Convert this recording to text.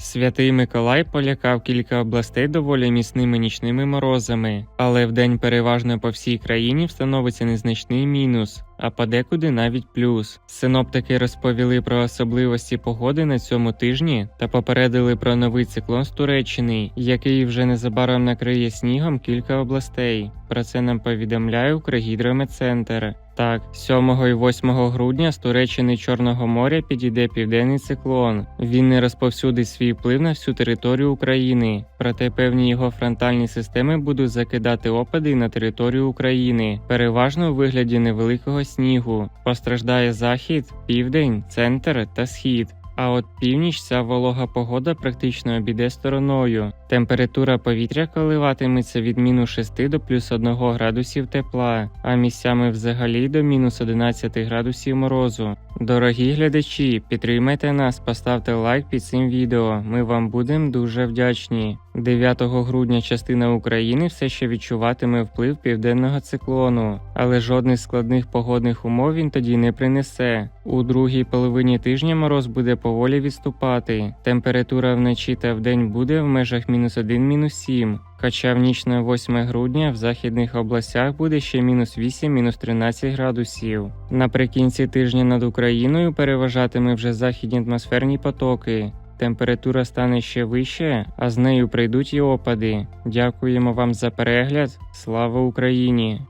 Святий Миколай полякав кілька областей доволі міцними нічними морозами, але вдень переважно по всій країні встановиться незначний мінус, а подекуди навіть плюс. Синоптики розповіли про особливості погоди на цьому тижні та попередили про новий циклон з Туреччини, який вже незабаром накриє снігом кілька областей. Про це нам повідомляє Укргідрометцентр. Так, 7 і 8 грудня з Туреччини Чорного моря підійде південний циклон. Він не розповсюдить свій вплив на всю територію України, проте певні його фронтальні системи будуть закидати опади на територію України, переважно у вигляді невеликого снігу. Постраждає захід, південь, центр та схід. А от північ ця волога погода практично обійде стороною. Температура повітря коливатиметься від мінус 6 до плюс 1 градусів тепла, а місцями взагалі до мінус 11 градусів морозу. Дорогі глядачі, підтримайте нас, поставте лайк під цим відео. Ми вам будемо дуже вдячні. 9 грудня частина України все ще відчуватиме вплив південного циклону, але жодних складних погодних умов він тоді не принесе. У другій половині тижня мороз буде поволі відступати. Температура вночі та вдень буде в межах мінус 1 мінус 7. Хоча в ніч на 8 грудня в західних областях буде ще мінус 8, мінус 13 градусів. Наприкінці тижня над Україною переважатиме вже західні атмосферні потоки. Температура стане ще вище, а з нею прийдуть і опади. Дякуємо вам за перегляд. Слава Україні!